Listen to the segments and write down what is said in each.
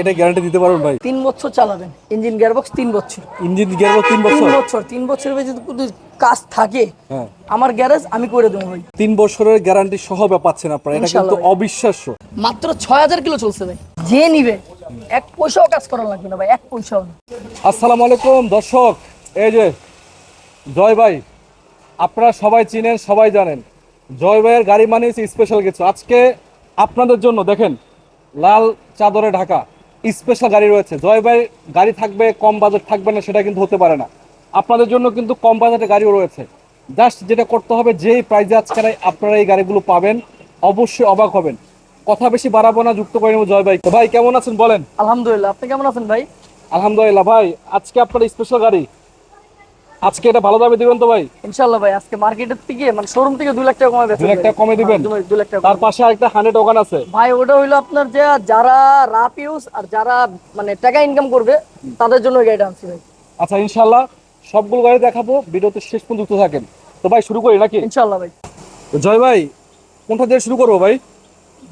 এটা গ্যারান্টি দিতে পারবেন ভাই? তিন বছর চালাবেন। ইঞ্জিন গিয়ারবক্স তিন বছর। ইঞ্জিন গিয়ার তিন তিন বছর? বছর তিন বছরের যদি কাজ থাকে হ্যাঁ। আমার গ্যারেজ আমি করে দেবো ভাই। তিন বছরের গ্যারান্টি সহ পাচ্ছেন আপনারা এটা কিন্তু অবিশ্বাস্য। মাত্র ছয় হাজার কিলো চলছে ভাই। যে নিবে এক পয়সাও কাজ করা লাগবে না ভাই এক পয়সাও আসসালামু আলাইকুম দর্শক। এই যে জয় ভাই আপনারা সবাই চিনেন সবাই জানেন। জয় ভাইয়ের গাড়ি মানে স্পেশাল কিছু। আজকে আপনাদের জন্য দেখেন লাল চাদরে ঢাকা। স্পেশাল গাড়ি রয়েছে। জয় ভাই গাড়ি থাকবে কম বাজেট থাকবে না সেটা কিন্তু হতে পারে না। আপনাদের জন্য কিন্তু কম বাজেটে গাড়িও রয়েছে। জাস্ট যেটা করতে হবে যেই প্রাইজে আজকে আপনারা এই গাড়িগুলো পাবেন। অবশ্যই অবাক হবেন। কথা বেশি বাড়াবো না যুক্ত করে নেব জয় ভাই। তো ভাই কেমন আছেন বলেন? আলহামদুলিল্লাহ আপনি কেমন আছেন ভাই? আলহামদুলিল্লাহ ভাই আজকে আপনার স্পেশাল গাড়ি। আজকে এটা ভালো দামে দিবেন তো ভাই? ইনশাল্লাহ ভাই আজকে মার্কেটের থেকে মানে শোরুম থেকে দুই লাখ টাকা কমে বেচেন দুই লাখ টাকা কমে দিবেন? হ্যাঁ, লাখ টাকা তার পাশে আরেকটা হান্ড্রেড ওগান আছে। ভাই ওটা হইল আপনার যে যারা রাপ ইউজ আর যারা মানে টাকা ইনকাম করবে তাদের জন্য গাড়িটা আনছি ভাই। আচ্ছা ইনশাল্লাহ সবগুলো গাড়ি দেখাবো ভিডিওতে শেষ পর্যন্ত যুক্ত থাকেন। তো ভাই শুরু করি নাকি? ইনশাল্লাহ ভাই। তো জয় ভাই কোনটা দিয়ে শুরু করব ভাই?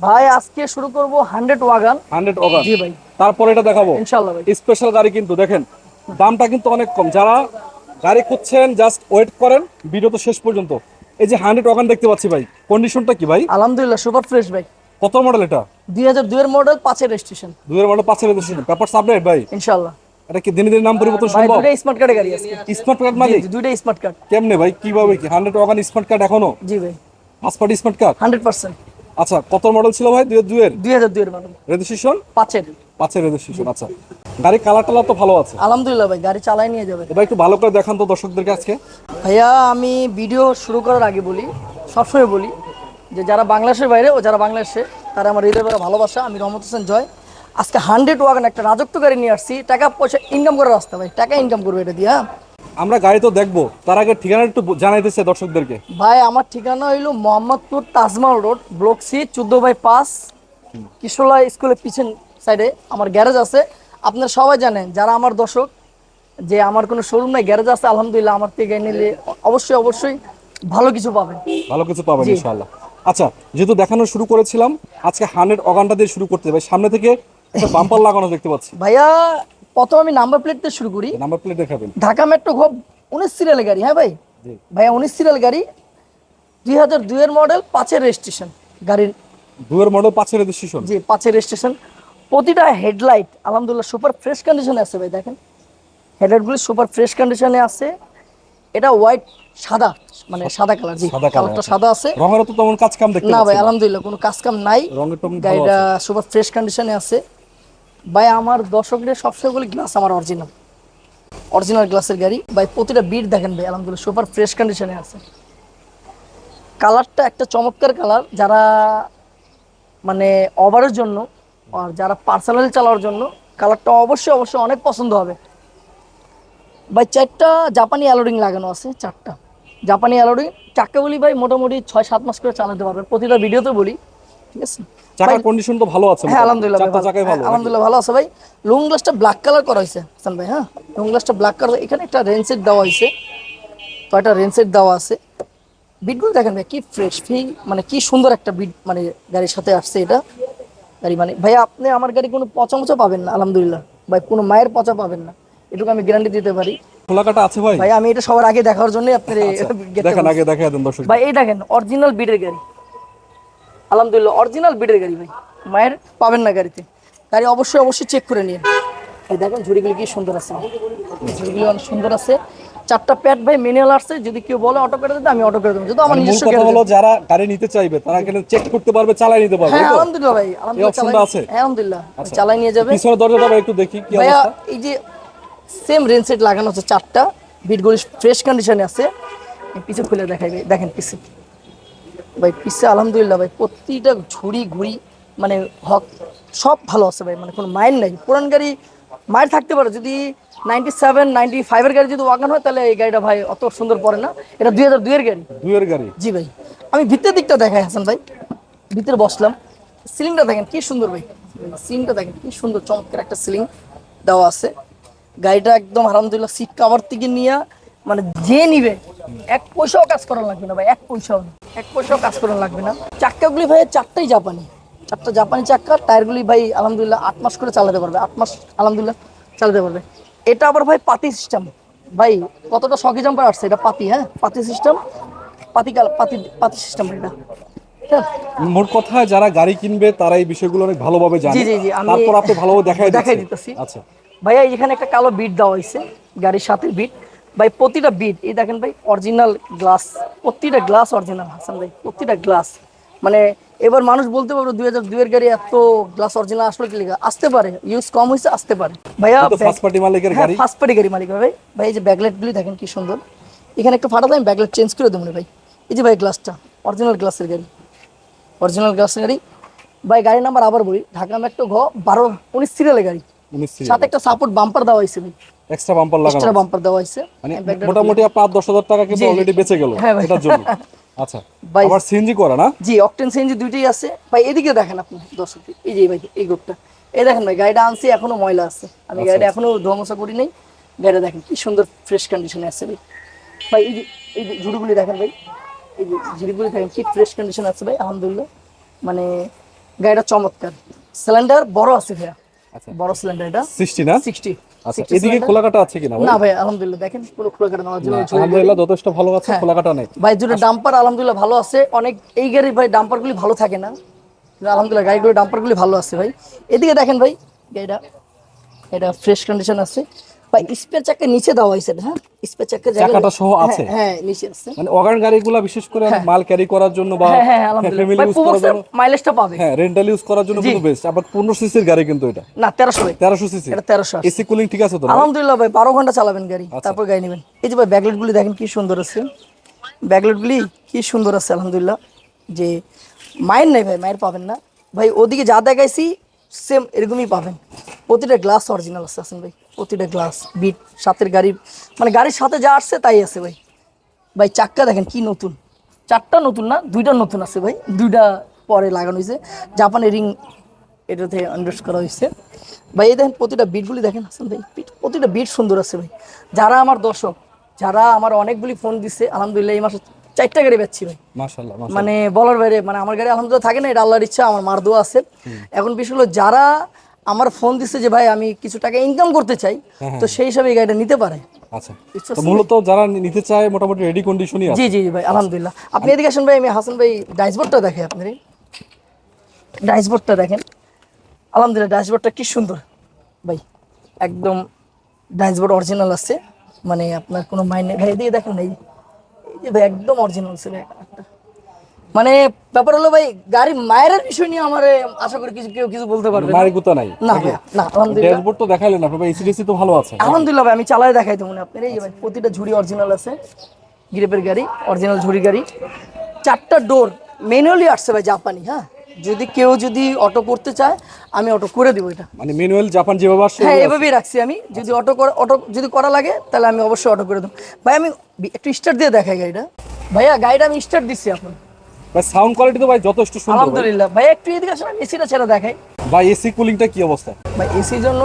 ভাই আজকে শুরু করব hundred wagon hundred wagon ji ভাই। তারপরে এটা দেখাবো। ইনশাল্লাহ ভাই। স্পেশাল গাড়ি কিন্তু দেখেন দামটা কিন্তু অনেক কম। যারা গাড়ি খুঁজছেন জাস্ট ওয়েট করেন ভিডিও তো শেষ পর্যন্ত। এই যে হান্ড্রেড ওগান দেখতে পাচ্ছি ভাই কন্ডিশনটা কি ভাই? আলহামদুলিল্লাহ সুপার ফ্রেশ ভাই। কত মডেল এটা? দুই হাজার দুইয়ের মডেল পাঁচের রেজিস্ট্রেশন দুয়ের মডেল পাঁচের রেজিস্ট্রেশন পেপার সাবলেট ভাই। ইনশাল্লাহ এটা কি দিনে দিনে নাম পরিবর্তন ভাই সম্ভব? দুইটা স্মার্ট কার্ডে গাড়ি আছে স্মার্ট কার্ড মালিক দুইটা স্মার্ট কার্ড কেমনে ভাই কীভাবে কি? হান্ড্রেড ওয়াগান স্মার্ট কার্ড এখনও? জি ভাই। Passport smart card hundred percent আচ্ছা কত মডেল ছিল ভাই দুই দুয়ের দুই হাজার দুইয়ের মডেল রেজিস্ট্রেশন পাঁচের পাঁচের রেজিস্ট্রেশন আচ্ছা। গাড়ি কালার টালার তো ভালো আছে। আলহামদুলিল্লাহ ভাই গাড়ি চালাই নিয়ে যাবে। এবার একটু ভালো করে দেখান তো দর্শকদেরকে আজকে। ভাইয়া আমি ভিডিও শুরু করার আগে বলি সবসময় বলি যে যারা বাংলাদেশের বাইরে ও যারা বাংলাদেশে তারা আমার হৃদয় ভরা ভালোবাসা আমি রহমত হোসেন জয়। আজকে হান্ড্রেড ওয়াগান একটা রাজত্ব গাড়ি নিয়ে আসছি টাকা পয়সা ইনকাম করার রাস্তা ভাই টাকা ইনকাম করবে এটা দিয়ে হ্যাঁ? আমরা গাড়ি তো দেখব তার আগে ঠিকানা একটু জানাইতেছে দর্শকদেরকে। ভাই আমার ঠিকানা হইল Mohammadpur Tajmahal road block C চোদ্দ বাই পাঁচ কিশোলা স্কুলের পিছন সাইডে আমার গ্যারেজ আছে। আপনারা সবাই জানেন যারা আমার দর্শক যে আমার কোনো শোরুম নাই গ্যারেজ আছে আলহামদুলিল্লাহ আমার থেকে নিলে অবশ্যই অবশ্যই ভালো কিছু পাবেন। ভালো কিছু পাবেন ইনশাআল্লাহ। আচ্ছা যেহেতু দেখানো শুরু করেছিলাম আজকে হানের অগানটা দিয়ে শুরু করতে হবে। সামনে থেকে বাম্পার লাগানো দেখতে পাচ্ছি। ভাইয়া প্রথম আমি নাম্বার প্লেট দিয়ে শুরু করি। নাম্বার প্লেট দেখাবেন। ঢাকা মেট্রো খুব উনিশ সিরিয়াল গাড়ি হ্যাঁ ভাই? ভাইয়া উনিশ সিরিয়াল গাড়ি দুই হাজার দুইয়ের মডেল পাঁচের রেজিস্ট্রেশন গাড়ির। দুয়ের মডেল পাঁচের রেজিস্ট্রেশন জি পাঁচের রেজিস্ট্রেশন প্রতিটা হেডলাইট আলহামদুলিল্লাহ সুপার ফ্রেশ কন্ডিশনে আছে ভাই দেখেন। হেডলাইটগুলো সুপার ফ্রেশ কন্ডিশনে আছে। এটা হোয়াইট সাদা মানে সাদা কালার জি কালারটা। সাদা আছে। রঙের তো তেমন কাজ কাম দেখতে না ভাই আলহামদুলিল্লাহ কোনো কাজ কাম নাই। রঙের ভালো গাড়িটা সুপার ফ্রেশ কন্ডিশনে আছে। ভাই আমার দর্শকদের সবসময় বলি গ্লাস আমার অরিজিনাল অরিজিনাল গ্লাসের গাড়ি। ভাই প্রতিটা বিট দেখেন ভাই আলহামদুলিল্লাহ সুপার ফ্রেশ কন্ডিশনে আছে। কালারটা একটা চমৎকার কালার যারা মানে ওভারের জন্য আর যারা পার্সোনালি চালানোর জন্য কালারটা অবশ্যই অবশ্যই অনেক পছন্দ হবে। ভাই চারটা জাপানি অ্যালোডিং লাগানো আছে চারটা। জাপানি অ্যালোডিং চারটা বলি ভাই মোটামুটি ছয় সাত মাস করে চালাতে পারবেন প্রতিটা ভিডিওতে বলি ঠিক আছে? চাকার কন্ডিশন তো ভালো আছে হ্যাঁ আলহামদুলিল্লাহ ভালো। হ্যাঁ, আলহামদুলিল্লাহ ভালো আছে ভাই। লুং গ্লাসটা ব্ল্যাক কালার করা হয়েছে হাসান ভাই হ্যাঁ? লুং গ্লাসটা ব্ল্যাক কালার এখানে একটা রেনসেট দেওয়া হয়েছে। একটা রেনসেট দেওয়া আছে? বিটগুলো দেখেন ভাই কি ফ্রেশ ফি মানে কি সুন্দর একটা বিট মানে গাড়ির সাথে আসছে এটা। গাড়ি মানে ভাই আপনি আমার গাড়ি কোনো পচা মচা পাবেন না আলহামদুলিল্লাহ। ভাই কোনো মায়ের পচা পাবেন না। এটুকু আমি গ্যারান্টি দিতে পারি। খোলা কাটা আছে ভাই? ভাই আমি এটা সবার আগে দেখার জন্য আপনার টা দেখেন আগে দেখা দেন দর্শক। ভাই এই দেখেন অরিজিনাল বিডের গাড়ি। আলহামদুলিল্লাহ অরিজিনাল বিডের গাড়ি ভাই। মায়ের পাবেন না গাড়িতে। গাড়ি অবশ্যই অবশ্যই চেক করে নিন। এই দেখেন ঝুড়িগুলি কি সুন্দর আছে। ঝুড়িগুলি অনেক সুন্দর আছে। চারটা প্যাড ভাই মেনুয়াল আসছে যদি কেউ বলে অটো করে দিতে আমি অটো করে দেবো। যদি আমার নিজস্ব কথা হলো যারা গাড়ি নিতে চাইবে তারা এখানে চেক করতে পারবে চালাই নিতে পারবে হ্যাঁ আলহামদুলিল্লাহ ভাই আলহামদুলিল্লাহ আছে? হ্যাঁ আলহামদুলিল্লাহ। চালাই নিয়ে যাবে। পিছনের দরজাটা ভাই একটু দেখি কি অবস্থা? এই যে সেম লাগানো হচ্ছে চারটা বিটগুলি ফ্রেশ কন্ডিশনে আছে। পিছে খুলে দেখাই ভাই, দেখেন পিছে। ভাই পিছে আলহামদুলিল্লাহ ভাই প্রতিটা ঝুড়ি ঘুড়ি মানে হক সব ভালো আছে ভাই মানে কোনো মাইন্ড নাই। পুরান গাড়ি মায়ের থাকতে পারে যদি নাইনটি সেভেন নাইনটি ফাইভের গাড়ি যদি ওয়াগান হয় তাহলে এই গাড়িটা ভাই অত সুন্দর পড়ে না। এটা দুই হাজার দুইয়ের গাড়ি। দুয়ের গাড়ি? জি ভাই। আমি ভিতরের দিকটা দেখাই হাসান ভাই। ভিতরে বসলাম। সিলিংটা দেখেন কি সুন্দর ভাই। সিলিংটা দেখেন কি সুন্দর চমৎকার একটা সিলিং দেওয়া আছে। গাড়িটা একদম আলহামদুলিল্লাহ সিট কাভার থেকে নিয়ে মানে যে নিবে এক পয়সাও কাজ করা লাগবে না ভাই এক পয়সাও না। এক পয়সাও কাজ করা লাগবে না। চাক্কাগুলি ভাই চারটাই জাপানি। চারটা জাপানি চাক্কা টায়ারগুলি ভাই আলহামদুলিল্লাহ আট মাস করে চালাতে পারবে। আট মাস আলহামদুলিল্লাহ চালাতে পারবে। এটা আবার ভাই পাতি সিস্টেম ভাই কতটা শখে জাম্পার আসছে এটা পাতি হ্যাঁ? পাতি সিস্টেম পাতি পাতি পাতি সিস্টেম এটা। হ্যাঁ। মোট কথা যারা গাড়ি কিনবে তারা এই বিষয়গুলো অনেক ভালোভাবে জানে। জি, জি, জি, আমি- তারপর আপনি ভালোভাবে দেখাই দেখাই দিতেছি। আচ্ছা। ভাইয়া এখানে একটা কালো বিট দেওয়া হয়েছে গাড়ির সাথে বিট ভাই প্রতিটা বিট এই দেখেন ভাই অরিজিনাল গ্লাস প্রতিটা গ্লাস অরিজিনাল হাসান ভাই প্রতিটা গ্লাস মানে এবার মানুষ বলতে পারবে দুই হাজার দুইয়ের গাড়ি এত গ্লাস অরিজিনাল আসলে কি লেখা আসতে পারে ইউজ কম হয়েছে আসতে পারে। ভাইয়া ফার্স্ট পার্টি মালিকের হ্যাঁ গাড়ি। ফার্স্ট পার্টি গাড়ি মালিক ভাই ভাই এই যে ব্যাকলাইটগুলি দেখেন কি সুন্দর। এখানে একটু ফাটাতে আমি ব্যাকলাইট চেঞ্জ করে দেবো ভাই। এই যে ভাই গ্লাসটা অরিজিনাল গ্লাসের গাড়ি। অরিজিনাল গ্লাসের গাড়ি। ভাই গাড়ি নাম্বার আবার বলি ঢাকা মেট্রো ঘ বারো উনিশ সিরিয়ালের গাড়ি। সাথে একটা সাপোর্ট বাম্পার দেওয়া হয়েছে ভাই। এক্সট্রা বাম্পার লাগানো এক্সট্রা বাম্পার দেওয়া হয়েছে। মানে মোটামুটি আপনার আট দশ হাজার টাকা কিন্তু। অলরেডি বেঁচে গেল হ্যাঁ। এটার জন্য। আচ্ছা। আবার সিএনজি করা না? জি অকটেন সিএনজি দুইটাই আছে। ভাই এদিকে দেখেন আপনি দর্শক এই যে ভাই এই গ্রুপটা। এই দেখেন ভাই গাড়িটা আনছি এখনও ময়লা আছে। আমি আচ্ছা, গাড়িটা এখনও ধোয়ামোছা করি নাই। গাড়িটা দেখেন কি সুন্দর ফ্রেশ কন্ডিশনে আছে ভাই। ভাই এই যে এই যে ঝুড়িগুলি দেখেন ভাই এই যে ঝুড়িগুলি দেখেন কি ফ্রেশ কন্ডিশন আছে ভাই আলহামদুলিল্লাহ। মানে গাড়িটা চমৎকার। সিলিন্ডার বড় আছে ভাইয়া। আচ্ছা। বড় সিলিন্ডার এটা। সিক্সটি না? সিক্সটি। আচ্ছা এদিকে খোলাকাটা আছে কিনা না ভাই আলহামদুলিল্লাহ দেখেন কোনো খোলা কাটা নেওয়ার জন্য আলহামদুলিল্লাহ যথেষ্ট ভালো আছে হ্যাঁ। খোলাকাটা নেই। ভাই জুড়ে ডাম্পার আলহামদুলিল্লাহ ভালো আছে। অনেক এই গাড়ির ভাই ডাম্পারগুলি ভালো থাকে না। আলহামদুলিল্লাহ গাড়িগুলো ডাম্পারগুলি ভালো আছে ভাই। এদিকে দেখেন ভাই গাড়িটা এটা ফ্রেশ কন্ডিশন আছে। ভাই স্পেয়ার চাকা নিচে দেওয়া হয়েছে হ্যাঁ? স্পেয়ার চাকা চাকাটা সহ আছে? হ্যাঁ নিচে আছে। মানে ওয়াগান গাড়িগুলো বিশেষ করে মাল ক্যারি করার জন্য বা হ্যাঁ হ্যাঁ ফ্যামিলি ভাই ইউজ করার জন্য মাইলেজটা পাবে। হ্যাঁ রেন্টাল ইউজ করার জন্য কিন্তু বেস্ট আবার পনেরো সিসির গাড়ি কিন্তু এটা। না তেরোশো ভাই তেরোশো সিসি এটা তেরোশো এসি কুলিং ঠিক আছে তো আলহামদুলিল্লাহ ভাই বারো ঘণ্টা চালাবেন গাড়ি। আচ্ছা। তারপর গাড়ি নেবেন। এই যে ভাই ব্যাকলেট গুলি দেখেন কি সুন্দর আছে। ব্যাকলেট গুলি কি সুন্দর আছে আলহামদুলিল্লাহ। যে মায়ের নাই ভাই মায়ের পাবেন না। ভাই ওদিকে যা দেখাইছি সেম এরকমই পাবেন। প্রতিটা গ্লাস অরিজিনাল আছে আসেন ভাই। প্রতিটা গ্লাস বিট সাথের গাড়ি। মানে গাড়ির সাথে যা আসছে, তাই আছে ভাই। ভাই, চাক্কা দেখেন কি নতুন। চারটা নতুন না, দুইটা নতুন আছে ভাই। দুইটা পরে লাগানো হয়েছে। জাপানের রিং এটাতে আন্ডার্স করা হয়েছে। ভাই, এই দেখেন প্রতিটা বিটগুলি দেখেন, হাসান ভাই। বিট প্রতিটা বিট সুন্দর আছে ভাই। যারা আমার দর্শক, যারা আমার অনেকগুলি ফোন দিচ্ছে আলহামদুলিল্লাহ এই মাসে চারটা গাড়ি পাচ্ছি ভাই। মাশাআল্লাহ। মানে বলার বাইরে মানে আমার গাড়ি আলহামদুলিল্লাহ থাকে না এটা আল্লাহর ইচ্ছা আমার মার দোয়া আছে। এখন বিষয় হলো যারা আমার ফোন দিচ্ছে যে ভাই আমি কিছু টাকা ইনকাম করতে চাই তো সেই হিসাবে এই গাড়িটা নিতে পারে। আচ্ছা। তো মূলত যারা নিতে চায় মোটামুটি রেডি কন্ডিশনই আছে। জি জি ভাই আলহামদুলিল্লাহ। আপনি এদিকে আসেন ভাই আমি হাসান ভাই ড্যাশবোর্ডটা দেখে আপনার। ড্যাশবোর্ডটা দেখেন। আলহামদুলিল্লাহ ড্যাশবোর্ডটা কি সুন্দর। ভাই একদম ড্যাশবোর্ড অরিজিনাল আছে। মানে আপনার কোনো মাইন্ড নেই ভাই এদিকে দেখেন এই যে ভাই একদম অরিজিনাল ছিল মানে ব্যাপার হলো ভাই গাড়ি মায়ের বিষয় নিয়ে আমার আশা করি কিছু কেউ কিছু বলতে পারবে না। মায়ের গুতা নাই। না ভাই না আলহামদুলিল্লাহ। ড্যাশবোর্ড তো দেখাইলেন আপনার এসিডিসি তো ভালো আছে। আলহামদুলিল্লাহ ভাই আমি চালাই দেখাই তো মনে আপনার। এই ভাই প্রতিটা ঝুড়ি অরিজিনাল আছে। গ্রিপের গাড়ি অরিজিনাল ঝুড়ি গাড়ি। চারটা ডোর ম্যানুয়ালি আসছে ভাই জাপানি হ্যাঁ? যদি কেউ যদি অটো করতে চায় আমি অটো করে দিব এটা। মানে ম্যানুয়াল জাপান যেভাবে আসছে হ্যাঁ এভাবেই রাখছি আমি। যদি অটো অটো যদি করা লাগে তাহলে আমি অবশ্যই অটো করে দেবো। ভাই আমি একটু স্টার্ট দিয়ে দেখাই গাড়িটা। ভাইয়া গাড়িটা আমি স্টার্ট দিচ্ছি এখন। ভাই সাউন্ড কোয়ালিটি তো ভাই যথেষ্ট সুন্দর ভাই। আলহামদুলিল্লাহ। ভাইয়া একটু এদিকে আসলে এসিটা ছেড়ে দেখাই। ভাই এসি কুলিংটা কি অবস্থা? ভাই এসির জন্য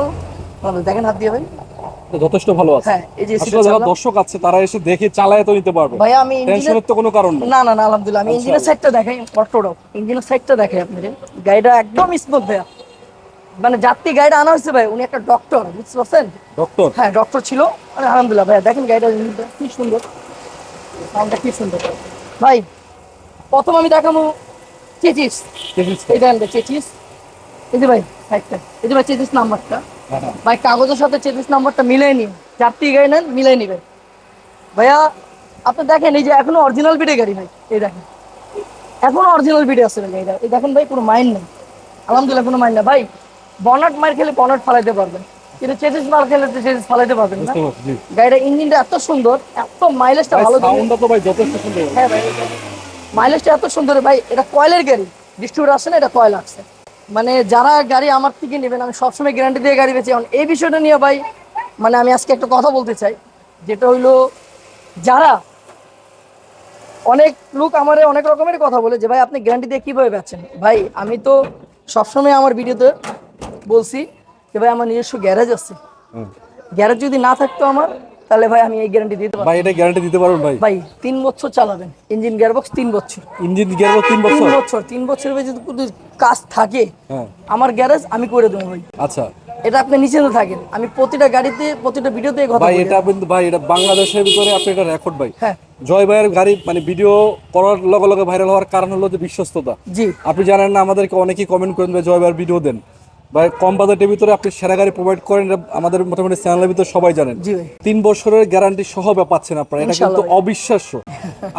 দেখেন হাত দিয়ে ভাই। যথেষ্ট ভালো আছে। হ্যাঁ এই যে আসলে যারা দর্শক আছে তারা এসে দেখে চালায় তো নিতে পারবে। ভাইয়া আমি ইঞ্জিনের টেনশনের তো কোনো কারণ না না না আলহামদুলিল্লাহ আমি ইঞ্জিনের সাইডটা দেখাই অটোডক ইঞ্জিনের সাইডটা দেখাই আপনাদের গাড়িটা একদম স্মুথ ভাইয়া। মানে যাত্রী গাড়িটা আনা হয়েছে ভাই উনি একটা ডক্টর বুঝতে পারছেন? ডক্টর হ্যাঁ ডক্টর ছিল। মানে আলহামদুলিল্লাহ ভাইয়া দেখেন গাড়িটা কি সুন্দর। সাউন্ডটা কি সুন্দর। ভাই প্রথম আমি দেখাবো চেচিস এই দেখেন চেচিস এই যে ভাই সাইডটা। এই যে ভাই চেচিস নাম্বারটা ভাই কাগজের সাথে চেচিস নাম্বারটা মিলাই নিন। যাত্রী গাড়ি নেন মিলাই নিবেন। ভাইয়া আপনি দেখেন এই যে এখনও অরিজিনাল বিটে গাড়ি ভাই এই দেখেন। এখনও অরিজিনাল বিটে আছে ভাই এই দেখেন ভাই কোনো মাইন্ড নেই। আলহামদুলিল্লাহ কোনো মাইন্ড নেই। ভাই বনাট মার খেলে বনাট ফালাইতে পারবেন। কিন্তু চেচিস মার খেলে তো চেচিস ফালাইতে পারবেন না। গাড়িটা ইঞ্জিনটা এত সুন্দর এত মাইলেজটা ভালো সাউন্ডটা তো ভাই যথেষ্ট সুন্দর। হ্যাঁ ভাই মাইলেজটা এত সুন্দর ভাই এটা কয়েলের গাড়ি? ডিস্ট্রিবিউটার আসছে না এটা কয়েল আসছে মানে যারা গাড়ি আমার থেকে নেবেন আমি সবসময় গ্যারান্টি দিয়ে গাড়ি বেচি। এখন এই বিষয়টা নিয়ে ভাই মানে আমি আজকে একটা কথা বলতে চাই। যেটা হইল যারা অনেক লোক আমার অনেক রকমের কথা বলে যে ভাই আপনি গ্যারান্টি দিয়ে কীভাবে বেচেন? ভাই আমি তো সবসময় আমার ভিডিওতে বলছি যে ভাই আমার নিজস্ব গ্যারেজ আছে। গ্যারেজ যদি না থাকতো আমার তাহলে ভাই আমি এই গ্যারান্টি দিতে পারব। ভাই এটা গ্যারান্টি দিতে পারবেন ভাই? ভাই তিন বছর চালাবেন। ইঞ্জিন গিয়ারবক্স তিন বছর। ইঞ্জিন গিয়ার তিন তিন বছর? বছর তিন বছরের যদি কাজ থাকে হ্যাঁ। আমার গ্যারেজ আমি করে দেবো ভাই। আচ্ছা। এটা আপনি নিচে থাকেন। আমি প্রতিটা গাড়িতে প্রতিটা ভিডিওতে এই কথা ভাই এটা কিন্তু ভাই এটা বাংলাদেশের ভিতরে আপনি এটা রেকর্ড ভাই। হ্যাঁ। জয় ভাইয়ের গাড়ি মানে ভিডিও করার লগে লগে ভাইরাল হওয়ার কারণ হলো যে বিশ্বস্ততা। জি। আপনি জানেন না আমাদেরকে অনেকেই কমেন্ট করেন যে জয় ভাইয়ের ভিডিও দেন। ভাই কম বাজেটের ভিতরে আপনি সেরা গাড়ি প্রোভাইড করেন আমাদের মোটামুটি চ্যানেলের ভিতরে সবাই জানেন। তিন বছরের গ্যারান্টি সহ পাচ্ছেন আপনারা এটা কিন্তু অবিশ্বাস্য।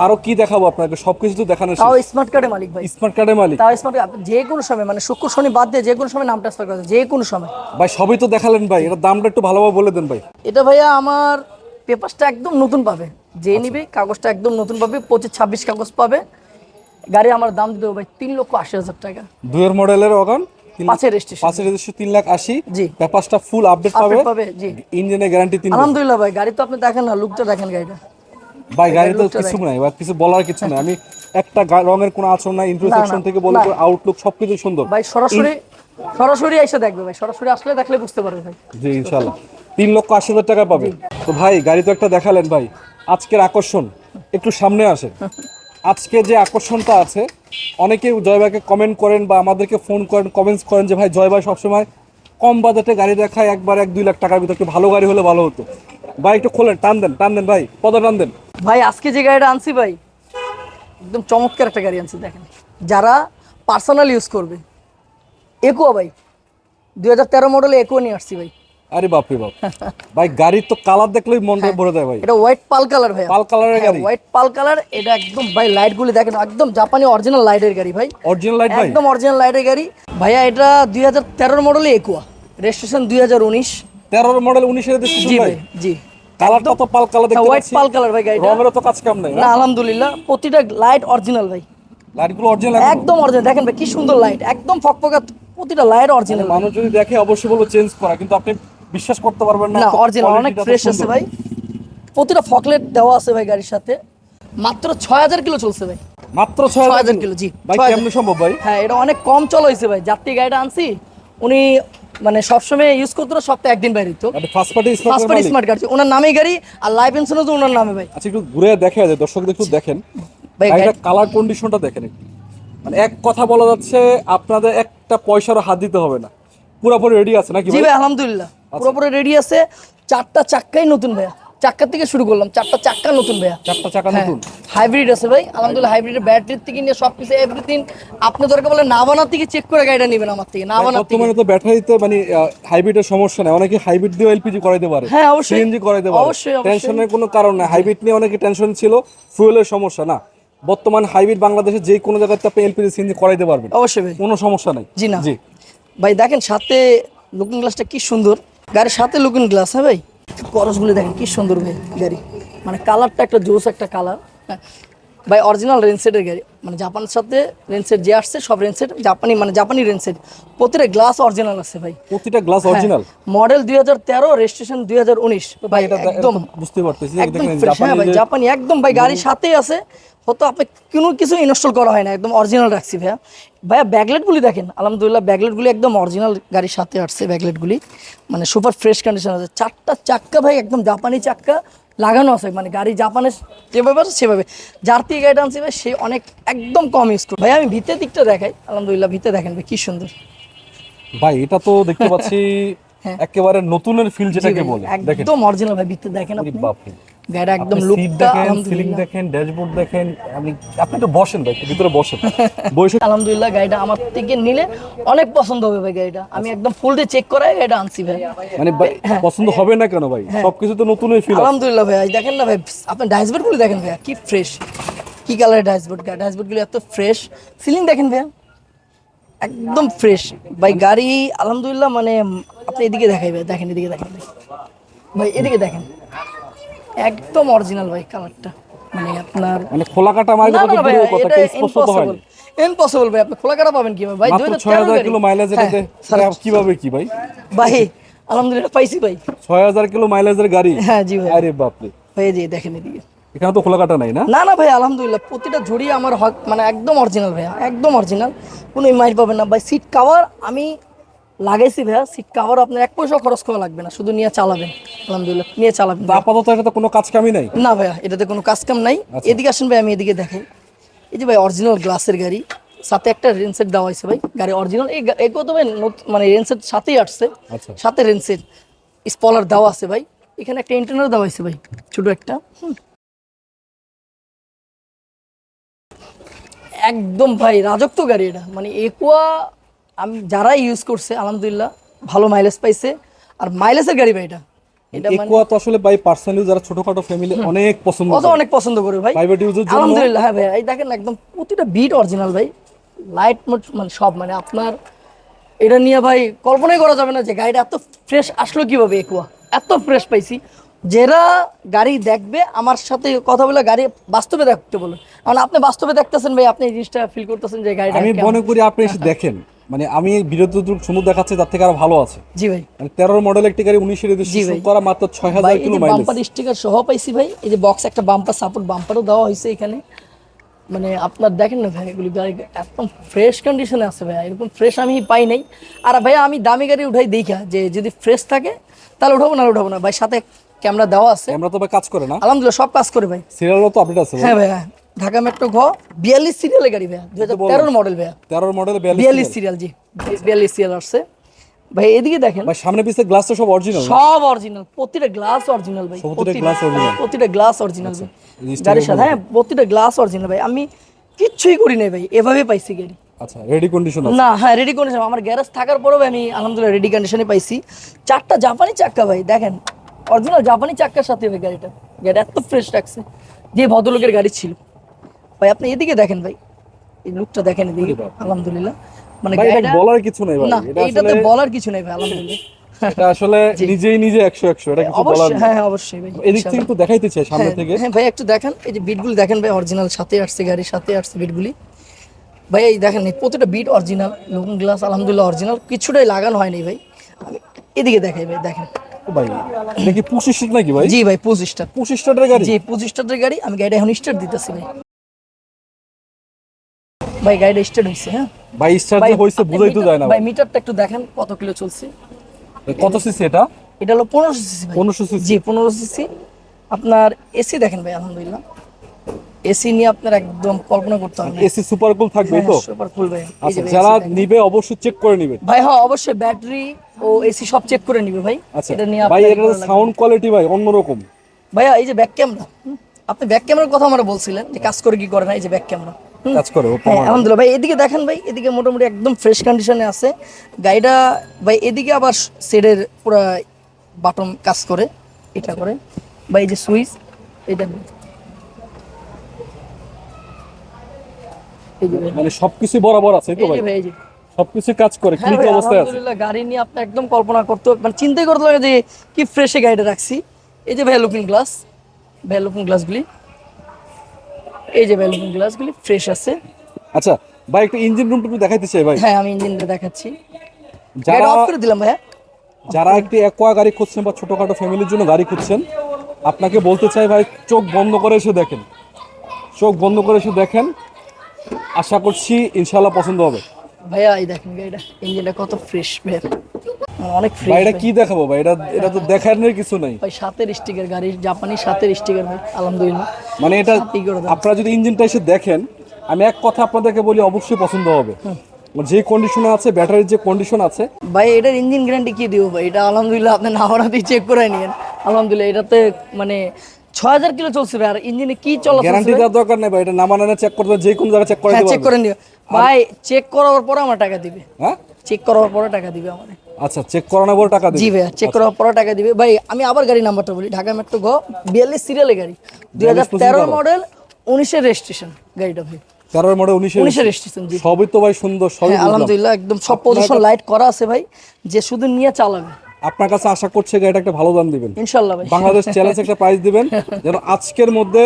আরও কি দেখাবো আপনাকে? সবকিছু তো দেখানো তাও স্মার্ট কার্ডের মালিক ভাই। স্মার্ট কার্ডের মালিক। তাও স্মার্ট যে কোনো সময় মানে শুক্র শনি বাদ দিয়ে যে কোনো সময় নাম ট্রান্সফার করা যে কোনো সময়। ভাই সবই তো দেখালেন ভাই এটার দামটা একটু ভালোভাবে বলে দেন ভাই। এটা ভাইয়া আমার পেপারসটা একদম নতুন পাবে। যে আচ্ছা। নিবে কাগজটা একদম নতুন পাবে পঁচিশ ছাব্বিশ কাগজ পাবে। গাড়ি আমার দাম দিতে হবে ভাই তিন লক্ষ আশি হাজার টাকা। দুয়ের মডেলের ওগান পাঁচের রেজিস্ট্রেশন পাঁচের রেজিস্ট্রেশন তিন লাখ আশি। জি। পেপারসটা ফুল আপডেট পাবে। পাবে জি। ইঞ্জিনের গ্যারান্টি তিন আলহামদুলিল্লাহ ভাই গাড়ি তো আপনি দেখেন না লুকটা দেখেন গাড়িটা। ভাই গাড়ি তো কিছু নাই বা কিছু বলার কিছু নাই। আমি একটা রঙের কোনো আচরণ নাই ইন্টারসেকশন থেকে বলে আউটলুক সবকিছু সুন্দর। ভাই সরাসরি সরাসরি এসে দেখবে ভাই সরাসরি আসলে দেখলে বুঝতে পারবে ভাই। জি ইনশাল্লাহ তিন লক্ষ আশি হাজার টাকা পাবে। তো ভাই গাড়ি তো একটা দেখালেন ভাই। আজকের আকর্ষণ একটু সামনে আসেন। আজকে যে আকর্ষণটা আছে অনেকে জয় ভাইকে কমেন্ট করেন বা আমাদেরকে ফোন করেন কমেন্টস করেন যে, ভাই জয় ভাই সবসময় কম বাজেটে গাড়ি দেখায়, একবার এক দুই লাখ টাকার ভিতরে একটু ভালো গাড়ি হলে ভালো হতো। ভাই, একটু খোলেন, টান দেন টান দেন ভাই, পদা টান দেন। ভাই, আজকে যে গাড়িটা আনছি ভাই, একদম চমৎকার একটা গাড়ি আনছি, দেখেন। যারা পার্সোনাল ইউজ করবে একুয়া ভাই, দুই হাজার তেরো মডেলে একুয়া নিয়ে আসছি ভাই। আরে বাপরে বাপ। ভাই গাড়ির তো কালার দেখলেই মনটা ভরে দেয় ভাই। এটা হোয়াইট পাল কালার ভাই পাল কালারের গাড়ি? হোয়াইট পাল কালার এটা একদম ভাই লাইট গুলি দেখেন একদম জাপানি অরিজিনাল লাইটের গাড়ি ভাই। অরিজিনাল লাইট ভাই? একদম অরিজিনাল লাইটের গাড়ি। ভাইয়া এটা দুই হাজার তেরোর মডেলে একুয়া রেজিস্ট্রেশন দুই হাজার উনিশ। তেরোর মডেল উনিশের রেজিস্ট্রেশন জি ভাই? জি। কালারটা তো পাল কালার দেখতে হোয়াইট পাল কালার ভাই গাড়িটা। রঙেরও তো কাজ কাম নাই না আলহামদুলিল্লাহ প্রতিটা লাইট অরিজিনাল ভাই। লাইটগুলো অরিজিনাল একদম অরিজিনাল দেখেন ভাই কি সুন্দর লাইট একদম ফকফকা প্রতিটা লাইট অরিজিনাল মানুষ যদি দেখে অবশ্যই বলব চেঞ্জ করা। কিন্তু আপনি বিশ্বাস করতে পারবেন না অরিজিনাল অনেক ফ্রেশ আছে ভাই। প্রতিটা ফকলেট দেওয়া আছে ভাই গাড়ির সাথে। মাত্র ছয় হাজার কিলো চলছে ভাই। মাত্র ছয় হাজার কিলো, জি, ভাই। কেমনে সম্ভব ভাই? হ্যাঁ এটা অনেক কম চল হয়েছে ভাই। যাত্রী গাড়িটা আনছি উনি মানে সবসময় ইউজ করতো না সপ্তাহে একদিন বাইরে তো। First party first party smart গাড়ি ওনার নামে গাড়ি আর লাইফ ইন্স্যুরেন্স ওনার নামে ভাই। আচ্ছা একটু ঘুরে দেখা যায় দর্শকদের একটু দেখেন। ভাই কালার কন্ডিশনটা দেখেন একটু। মানে এক কথা বলা যাচ্ছে আপনাদের একটা পয়সারও হাত দিতে হবে না। পুরোপুরি রেডি আছে নাকি জি ভাই আলহামদুলিল্লাহ। পুরোপুরি রেডি আছে। চারটা চাক্কাই নতুন ভাইয়া। চাক্কা থেকে শুরু করলাম। চারটা চাক্কা নতুন ভাইয়া। চারটা চাকা হ্যাঁ। নতুন? হাইব্রিড আছে ভাই। আলহামদুলিল্লাহ হাইব্রিডের ব্যাটারির থেকে নিয়ে সব কিছু এভরিথিং আপনি দরকার বলে না বানার থেকে চেক করে গাড়িটা নেবেন আমার থেকে। না বানার থেকে। তো ব্যাটারিতে মানে হাইব্রিডের সমস্যা নেই। অনেকে হাইব্রিড দিয়ে এলপিজি করাইতে পারে। হ্যাঁ, অবশ্যই। সিএনজি করাইতে পারে। অবশ্যই। টেনশনের কোনো কারণ নাই। হাইব্রিড নিয়ে অনেকে টেনশন ছিল। ফুয়েলের সমস্যা না। বর্তমান হাইব্রিড বাংলাদেশে যে কোনো জায়গাতে আপনি এলপিজি সিএনজি করাইতে পারবেন। অবশ্যই কোনো সমস্যা নাই। জি না। জি। ভাই দেখেন সাথে লুকিং গ্লাসটা কি সুন্দর। গাড়ির সাথে লুকিং গ্লাস হ্যাঁ ভাই? করসগুলো দেখেন, কি সুন্দর ভাই, গাড়ি। মানে কালারটা একটা জোস একটা কালার ভাই অরিজিনাল রেনসেটের গাড়ি। মানে জাপানের সাথে রেনসেট যে আসছে সব রেনসেট জাপানি মানে জাপানি রেনসেট প্রতিটা গ্লাস অরিজিনাল আছে ভাই। প্রতিটা গ্লাস অরিজিনাল মডেল দুই হাজার তেরো রেজিস্ট্রেশন দুই হাজার উনিশ। ভাই একদম বুঝতে পারতেছি একদম হ্যাঁ জাপানি ভাই জাপানি একদম ভাই গাড়ির সাথেই আছে। হয়তো আপনি কোনো কিছু ইনস্টল করা হয় না একদম অরিজিনাল রাখছি ভাইয়া। ভাইয়া ব্যাগলেটগুলি দেখেন আলহামদুলিল্লাহ ব্যাগলেটগুলি একদম অরিজিনাল গাড়ির সাথে আসছে ব্যাগলেটগুলি মানে সুপার ফ্রেশ কন্ডিশন আছে। চারটা চাক্কা ভাই একদম জাপানি চাক্কা। লাগানো আছে মানে গাড়ি জাপানের যেভাবে আছে সেভাবে। যার থেকে গাড়িটা আনছি ভাই সে অনেক একদম কম ইউজ করবে ভাই আমি ভিতরের দিকটা দেখাই। আলহামদুলিল্লাহ ভিতরে দেখেন ভাই কি সুন্দর। ভাই এটা তো দেখতে পাচ্ছি হ্যাঁ। একেবারে নতুনের ফিল যেটাকে বলে। একদম অরিজিনাল ভাই ভিতরে দেখেন আপনি। গাড়িটা একদম লুকটা দেখেন সিলিং দেখেন ড্যাশবোর্ড দেখেন আপনি আপনি তো বসেন ভাই ভিতরে বসেন। বসে আলহামদুলিল্লাহ গাড়িটা আমার থেকে নিলে অনেক পছন্দ হবে ভাই গাড়িটা। আমি একদম ফুল দিয়ে চেক করাই গাড়িটা আনছি ভাই। মানে ভাই, পছন্দ হবে না কেন ভাই? সবকিছু তো নতুনই ফিল আলহামদুলিল্লাহ ভাই দেখেন না ভাই আপনার ড্যাশবোর্ডগুলো দেখেন ভাইয়া কি ফ্রেশ কি কালারের ড্যাশবোর্ড ড্যাশবোর্ডগুলো এত ফ্রেশ সিলিং দেখেন ভাইয়া। একদম ফ্রেশ ভাই গাড়ি আলহামদুলিল্লাহ মানে আপনি এদিকে দেখাই ভাই দেখেন এদিকে দেখেন ভাই। ভাই এদিকে দেখেন। একদম অরিজিনাল ভাই কালারটা মানে আপনার মানে খোলা কাটা ভাই দূরের কথা এটা স্পষ্ট তো ইম্পসিবল ভাই আপনি খোলা কাটা পাবেন কীভাবে? ভাই মাত্র 2013 ছয় হাজার গাড়ি। কিলো মাইলেজ হ্যাঁ, এটাতে স্যার, তাহলে কীভাবে কি ভাই? ভাই আলহামদুলিল্লাহ পাইছি ভাই। ছয় হাজার কিলো মাইলেজের গাড়ি? হ্যাঁ জি ভাই। আরে বাপরে। ভাই এই যে দেখেন এদিকে। এখানে তো খোলা কাটা নাই না? না না ভাই আলহামদুলিল্লাহ প্রতিটা ঝুড়ি আমার হক মানে একদম অরিজিনাল ভাইয়া একদম অরিজিনাল কোনো মাইর পাবেন না। ভাই সিট কাভার আমি লাগাইছি ভাইয়া সিট কাভার আপনার এক পয়সা খরচ করা লাগবে না শুধু নিয়ে চালাবেন আলহামদুলিল্লাহ নিয়ে চালাবেন তা আপাতত এটাতে কোনো কাজ কামই নাই? না ভাইয়া এটাতে কোনো কাজ কাম নাই। আচ্ছা। এদিকে আসেন ভাই আমি এদিকে দেখাই এই যে ভাই অরিজিনাল গ্লাসের গাড়ি সাথে একটা রেনসেট দেওয়া হয়েছে ভাই গাড়ি অরিজিনাল এই এগুলো তো ভাই মানে রেনসেট সাথেই আসছে। আচ্ছা। সাথে রেনসেট স্পলার দেওয়া আছে ভাই। এখানে একটা ইন্টারনাল দেওয়া হয়েছে ভাই ছোট একটা। একদম ভাই রাজত্ব গাড়ি এটা। মানে একুয়া আমি যারা ইউজ করছে আলহামদুলিল্লাহ ভালো মাইলেজ পাইছে। আর মাইলেজের গাড়ি ভাই এটা। এটা মানে তো আসলে বাই পার্সোনালি যারা ছোটখাটো ফ্যামিলি অনেক পছন্দ অত অনেক পছন্দ করে ভাই। প্রাইভেট ইউজের জন্য আলহামদুলিল্লাহ হ্যাঁ ভাই। এই দেখেন একদম প্রতিটা বিট অরিজিনাল ভাই। লাইট মোট মানে সব মানে আপনার এটা নিয়ে ভাই কল্পনাই করা যাবে না যে গাড়িটা এত ফ্রেশ আসলো কীভাবে একুয়া এত ফ্রেশ পাইছি। যারা গাড়ি দেখবে আমার সাথে কথা বলে গাড়ি বাস্তবে দেখতে বলে কারণ আপনি বাস্তবে দেখতেছেন ভাই আপনি এই জিনিসটা ফিল করতেছেন যে গাড়িটা আমি মনে করি আপনি এসে দেখেন। মানে আমি বিরোধী সুন্দর দেখাচ্ছে তার থেকে আরও ভালো আছে। জি ভাই। মানে তেরোর মডেল একটি গাড়ি উনিশের রেজিস্ট্রেশন। করা মাত্র ছয় হাজার কিলো মাইলেজ বাম্পার স্টিকার সহ পাইছি ভাই এই যে বক্স একটা বাম্পার সাপোর্ট বাম্পারও দেওয়া হয়েছে এখানে। মানে আপনার দেখেন না ভাই এগুলি গাড়ি একদম ফ্রেশ কন্ডিশনে আছে ভাই এরকম ফ্রেশ আমি পাই নাই। আর ভাই আমি দামি গাড়ি উঠাই দেখা যে যদি ফ্রেশ থাকে তাহলে উঠাবো না উঠাবো না। ভাই সাথে ক্যামেরা দেওয়া আছে। আমরা তো ভাই কাজ করে না। আলহামদুলিল্লাহ সব কাজ করে ভাই। সিরিয়ালও তো আপডেট আছে হ্যাঁ ভাই ঢাকা মেট্রো ঘ বিয়াল্লিশ সিরিয়ালের গাড়ি ভাই দুই হাজার মডেল ভাইয়া। তেরোর মডেল বিয়াল্লিশ সিরিয়াল জি। বিয়াল্লিশ সিরিয়াল আসছে। ভাই এদিকে দেখেন। ভাই সামনে পিছে গ্লাস তো সব অরিজিনাল সব অরিজিনাল প্রতিটা গ্লাস অরিজিনাল ভাই প্রতিটা glass original? প্রতিটা গ্লাস অরিজিনাল ভাই। গাড়ির সাথে হ্যাঁ প্রতিটা গ্লাস অরিজিনাল ভাই। আমি কিচ্ছুই করি নাই ভাই এভাবে পাইছি গাড়ি। আচ্ছা রেডি কন্ডিশন আছে। না হ্যাঁ রেডি কন্ডিশন আমার গ্যারেজ থাকার পরেও আমি আলহামদুলিল্লাহ রেডি কন্ডিশনে পাইছি। চারটা জাপানি চাক্কা ভাই দেখেন। অরিজিনাল জাপানি চাক্কার সাথে ভাই গাড়িটা। গাড়ি এত ফ্রেশ রাখছে যে ভদ্রলোকের গাড়ি ছিল। ভাই আপনি এদিকে দেখেন ভাই। এই লুকটা দেখেন এদিকে। আলহামদুলিল্লাহ। মানে বলার কিছু নেই ভাই। না এটা এইটাতে বলার কিছু নেই ভাই আলহামদুলিল্লাহ। এটা আসলে নিজেই নিজে এটা কিছু বলার হ্যাঁ হ্যাঁ অবশ্যই ভাই এদিক থেকে দেখাইতে চাই সামনে হ্যাঁ, থেকে। হ্যাঁ ভাই একটু দেখেন এই যে বিটগুলি দেখেন ভাই অরিজিনাল সাথে আসছে গাড়ির সাথে আসছে বিটগুলি ভাই এই দেখেন এই প্রতিটা বিট অরিজিনাল লুকিং গ্লাস আলহামদুলিল্লাহ অরিজিনাল কিছুটাই লাগানো হয়নি ভাই। এদিকে দেখাই ভাই দেখেন। ভাই এটা পঁচিশ নাকি ভাই? জি ভাই পঁচিশটা। পঁচিশ গাড়ি? জি পঁচিশটার গাড়ি। আমি গাড়িটা এখন স্টার্ট দিতেছি ভাই। ভাই গাড়িটা স্টার্ট হয়েছে হ্যাঁ? ভাই স্টার্ট ভাই, হইছে বুঝাই তো যায় না ভাই। মিটারটা একটু দেখেন কত কিলো চলছে। কত সিসি এটা? এটা হলো সিসি সিসি জি পনেরো সিসি আপনার এসি দেখেন ভাই আলহামদুলিল্লাহ। এসি নিয়ে আপনার একদম কল্পনা করতে হবে এসি সুপার কুল থাকবে তো? সুপার কুল ভাই। আচ্ছা যারা নিবে অবশ্যই চেক করে নিবে। ভাই হ্যাঁ অবশ্যই ব্যাটারি ও এসি সব চেক করে নিবে ভাই। আচ্ছা এটা নিয়ে ভাই না। সাউন্ড কোয়ালিটি ভাই অন্যরকম। ভাইয়া এই যে ব্যাক ক্যামেরা আপনি ব্যাক ক্যামেরার কথা আমরা বলছিলেন যে কাজ করে কি করে না এই যে ব্যাক ক্যামেরা কাজ করে হ্যাঁ আলহামদুলিল্লাহ ভাই এদিকে দেখেন ভাই এদিকে মোটামুটি একদম ফ্রেশ কন্ডিশনে আছে। গাড়িটা ভাই এদিকে আবার সেডের পুরা বাটন কাজ করে এটা করে। ভাই এই যে সুইচ এটা এই যে ভাই, মানে সবকিছু বরাবর আছে তো ভাই? ভাই সবকিছু কাজ করে হ্যাঁ ক্লিক অবস্থায় আছে। গাড়ি নিয়ে আপনি একদম কল্পনা করতে মানে চিন্তাই করতে লাগে যে কি ফ্রেশে গাড়িটা রাখছি। এই যে ভাই লুকিং গ্লাস ভাই লুকিং গ্লাসগুলি এই যে ভাই লুকিং গ্লাসগুলি ফ্রেশ আছে। আচ্ছা ভাই একটু ইঞ্জিন রুমটা একটু দেখাইতে চাই ভাই। হ্যাঁ আমি ইঞ্জিনটা দেখাচ্ছি। যারা অফ করে দিলাম ভাইয়া। যারা একটি একোয়া গাড়ি খুঁজছেন বা ছোটখাটো ফ্যামিলির জন্য গাড়ি খুঁজছেন আপনাকে বলতে চাই ভাই চোখ বন্ধ করে এসে দেখেন। চোখ বন্ধ করে এসে দেখেন আশা করছি ইনশাল্লাহ পছন্দ হবে। ভাইয়া এই দেখেন গাড়িটা ইঞ্জিনটা কত ফ্রেশ ভাইয়া। অনেক ফ্রেশ ভাই। এটা কি দেখাবো ভাই? এটা এটা তো দেখার নেই কিছু নাই। ভাই সাতের স্টিকার গাড়ির জাপানি সাতের স্টিকার ভাই আলহামদুলিল্লাহ। মানে এটা আপনারা যদি ইঞ্জিনটা এসে দেখেন আমি এক কথা আপনাদেরকে বলি অবশ্যই পছন্দ হবে। যে কন্ডিশনে আছে ব্যাটারির যে কন্ডিশন আছে ভাই এটার ইঞ্জিন গ্যারান্টি কি দিব ভাই? এটা আলহামদুলিল্লাহ আপনি নাওরাতেই চেক করে নিয়েন। আলহামদুলিল্লাহ এটাতে মানে ছয় হাজার কিলো চলছে ভাই আর ইঞ্জিনে কি চলা গ্যারান্টি দেওয়ার দরকার নেই ভাই এটা চেক করতে যে কোনো জায়গায় চেক করে হ্যাঁ চেক করে নিও। ভাই চেক করার পরে আমার টাকা দিবে। হ্যাঁ? চেক করার পরে টাকা দিবে আমার। আচ্ছা চেক করানোর পর টাকা দিন জি ভাইয়া চেক করার পরে টাকা দিবে। ভাই আমি আবার গাড়ি নাম্বারটা বলি ঢাকা মেট্রো ঘ বিয়াল্লিশ সিরিয়ালের গাড়ি। দুই হাজার তেরো মডেল উনিশের রেজিস্ট্রেশন গাড়িটা ভাই। তেরোর মডেল উনিশে উনিশের রেজিস্ট্রেশন জি। সবই তো ভাই সুন্দর সবই হ্যাঁ আলহামদুলিল্লাহ একদম সব পজিশন লাইট করা আছে ভাই যে শুধু নিয়ে চালাবে। আপনার কাছে আশা করছে গাড়িটা একটা ভালো দাম দিবেন। ইনশাল্লাহ ভাই। বাংলাদেশ চ্যালেঞ্জ একটা প্রাইস দিবেন যেন আজকের মধ্যে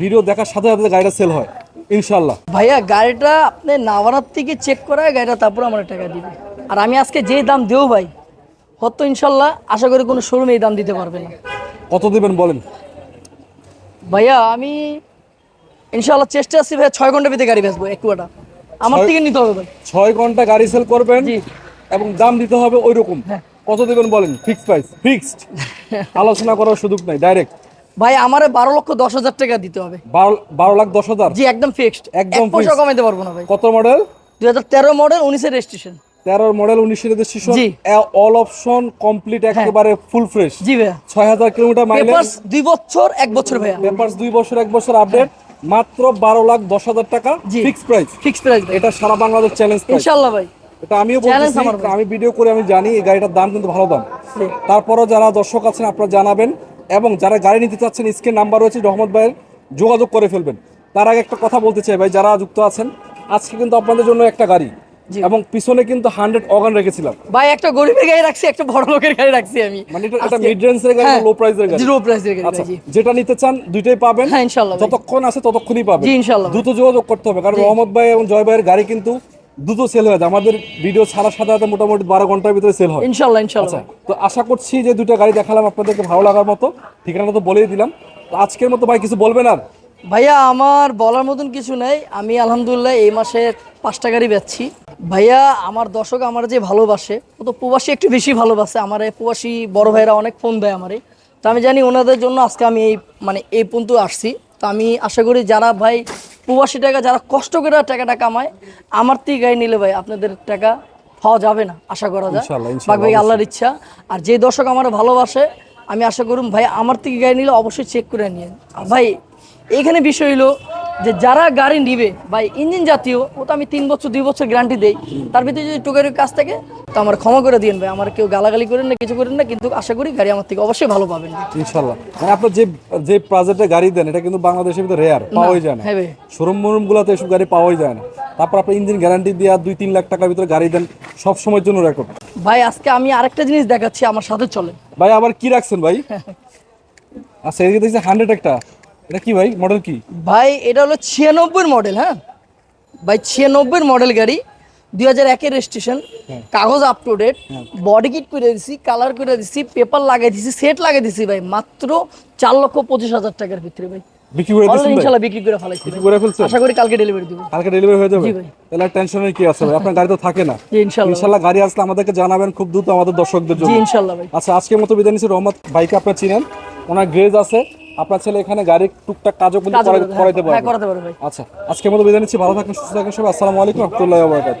ভিডিও দেখার সাথে সাথে গাড়িটা সেল হয়। ইনশাল্লাহ। ভাইয়া গাড়িটা আপনি নাওয়ারার থেকে চেক করায় গাড়িটা তারপরে আমার টাকা দিবে। আর আমি আজকে যে দাম দেও ভাই হয়তো ইনশাল্লাহ আশা করি কোনো শোরুম এই দাম দিতে পারবে না। কত দিবেন বলেন? ভাইয়া আমি ইনশাল্লাহ চেষ্টা আছি ভাইয়া ছয় ঘণ্টা ভিতরে গাড়ি বেচবো একুয়াটা আমার থেকে নিতে হবে ভাই। ছয় ঘণ্টা গাড়ি সেল করবেন জি। এবং দাম দিতে হবে ওই রকম হ্যাঁ। কত দেবেন বলেন? ফিক্সড প্রাইস ফিক্সড আলোচনা করার সুযোগ নাই ডাইরেক্ট ভাই আমারে বারো লক্ষ দশ হাজার টাকা দিতে হবে। বারো লাখ দশ হাজার? জি একদম ফিক্সড একদম পয়সা কমাইতে পারব না ভাই। কত মডেল দুই হাজার তেরো মডেল উনিশের রেজিস্ট্রেশন তেরো মডেল উনিশের রেজিস্ট্রেশন জি। অল অপশন কমপ্লিট একেবারে ফুল ফ্রেশ জি ভাইয়া। ছয় হাজার কিলোমিটার মাইলেজ পেপার্স দুই বছর এক বছর ভাইয়া। পেপারস দুই বছর এক বছর আপডেট মাত্র বারো লাখ দশ হাজার টাকা। ফিক্সড প্রাইস ফিক্সড প্রাইস এটা সারা বাংলাদেশ চ্যালেঞ্জ ইনশাল্লাহ ভাই। এটা আমিও ভাই। আমি ভিডিও করে আমি জানি এই গাড়িটার দাম কিন্তু ভালো দাম। তারপরও যারা দর্শক আছেন আপনারা জানাবেন এবং যারা গাড়ি নিতে চাচ্ছেন স্ক্রিন নাম্বার রয়েছে রহমত ভাইয়ের যোগাযোগ করে ফেলবেন। তার আগে একটা কথা বলতে চাই ভাই যারা যুক্ত আছেন আজকে কিন্তু আপনাদের জন্য একটা গাড়ি এবং পিছনে কিন্তু হান্ড্রেড অগান রেখেছিলাম। ভাই একটা গরিবের গাড়ি রাখছি একটা বড় লোকের গাড়ি রাখছি আমি। মানে এটা একটা মিড রেঞ্জের গাড়ি লো প্রাইসের গাড়ি? প্রাইসের গাড়ি আচ্ছা যেটা নিতে চান দুইটাই পাবেন। হ্যাঁ, ইনশাল্লাহ ভাই। যতক্ষণ আছে ততক্ষণই পাবেন। জি, ইনশাল্লাহ ভাই। দ্রুত যোগাযোগ করতে হবে। কারণ রহমত ভাই এবং জয় ভাইয়ের গাড়ি কিন্তু দ্রুত সেল হয়ে যায়। আমাদের ভিডিও ছাড়ার সাথে সাথে মোটামুটি বারো ঘণ্টার ভিতরে সেল হয়। ইনশাল্লাহ ইনশাল্লাহ। আচ্ছা তো আশা করছি যে দুটো গাড়ি দেখালাম আপনাদেরকে ভালো লাগার মতো। ঠিকানাটা তো বলেই দিলাম। তো আজকের মতো ভাই কিছু বলবেন আর? ভাইয়া আমার বলার মতন কিছু নেই। আমি আলহামদুলিল্লাহ এই মাসে পাঁচটা গাড়ি বেচছি। ভাইয়া আমার দর্শক আমার যে ভালোবাসে ও তো প্রবাসী একটু বেশি ভালোবাসে। আমার এই প্রবাসী বড় ভাইরা অনেক ফোন দেয় আমারে। তো আমি জানি ওনাদের জন্য আজকে আমি এই মানে এই পর্যন্ত আসছি। তো আমি আশা করি যারা ভাই প্রবাসী টাকা যারা কষ্ট করে টাকাটা কামায় আমার থেকে গাড়ি নিলে ভাই আপনাদের টাকা পাওয়া যাবে না আশা করা যায়। ইনশাল্লাহ, ভাই আল্লাহর ইচ্ছা। আর যে দর্শক আমার ভালোবাসে আমি আশা করুন ভাই আমার থেকে গাড়ি নিলে অবশ্যই চেক করে নিয়ে ভাই এখানে বিষয় হলো যে যারা গাড়ি নিবে ভাই ইঞ্জিন জাতীয় ও তো আমি তিন বছর দুই বছর গ্যারান্টি দেই তার ভিতরে যদি টুকারির কাজ থাকে তো আমার ক্ষমা করে দিন ভাই। আমার কেউ গালাগালি করেন না কিছু করেন না কিন্তু আশা করি গাড়ি আমার থেকে অবশ্যই ভালো পাবেন। ইনশাল্লাহ মানে আপনার যে যে বাজেটে গাড়ি দেন এটা কিন্তু বাংলাদেশের ভিতরে রেয়ার পাওয়াই যায় না। হ্যাঁ ভাই। শোরুম মোরুম গুলোতে এসব গাড়ি পাওয়াই যায় না। তারপর আপনি ইঞ্জিন গ্যারান্টি দিয়ে দুই তিন লাখ টাকার ভিতরে গাড়ি দেন সব সময়ের জন্য রেকর্ড ভাই আজকে আমি আরেকটা জিনিস দেখাচ্ছি আমার সাথে চলে। ভাই আবার কি রাখছেন ভাই? আচ্ছা এদিকে দেখছি হান্ড্রেড একটা। এটা কি ভাই? মডেল কি? ভাই এটা হলো ছিয়ানব্বই মডেল হ্যাঁ? ভাই ছিয়ানব্বই মডেল গাড়ি দুই হাজার একের রেজিস্ট্রেশন কাগজ up to date body kit করে দিছি কালার করে দিছি পেপার লাগাই দিছি সেট লাগাই দিছি ভাই মাত্র চার লক্ষ পঁচিশ হাজার টাকার ভিতরে ভাই। বিক্রি করে ভাই? ইনশাল্লাহ বিক্রি করে ফেলাইছি। বিক্রি করে ফেলছেন? আশা করি কালকে ডেলিভারি দিব। কালকে ডেলিভারি হয়ে যাবে? জি ভাই। তাহলে টেনশনের কি আছে ভাই? আপনার গাড়ি তো থাকে না। জি ইনশাল্লাহ। ইনশাল্লাহ গাড়ি আসলে আমাদেরকে জানাবেন খুব দ্রুত আমাদের দর্শকদের জি জন্য। ইনশাল্লাহ ভাই। আচ্ছা আজকের মতো বিদায় নিচ্ছি। রহমত বাইকে আপনার চিনেন। ওনার গ্রেজ আছে আপনার ছেলে এখানে গাড়ির টুকটাক কাজও কিন্তু করাই- করাইতে হ্যাঁ পারবে ভাই। আচ্ছা আজকের মতো বিদায় নিচ্ছি। ভালো থাকেন সুস্থ থাকেন সবাই। আসসালামু আলাইকুম রহমতুল্লাহ বারকাত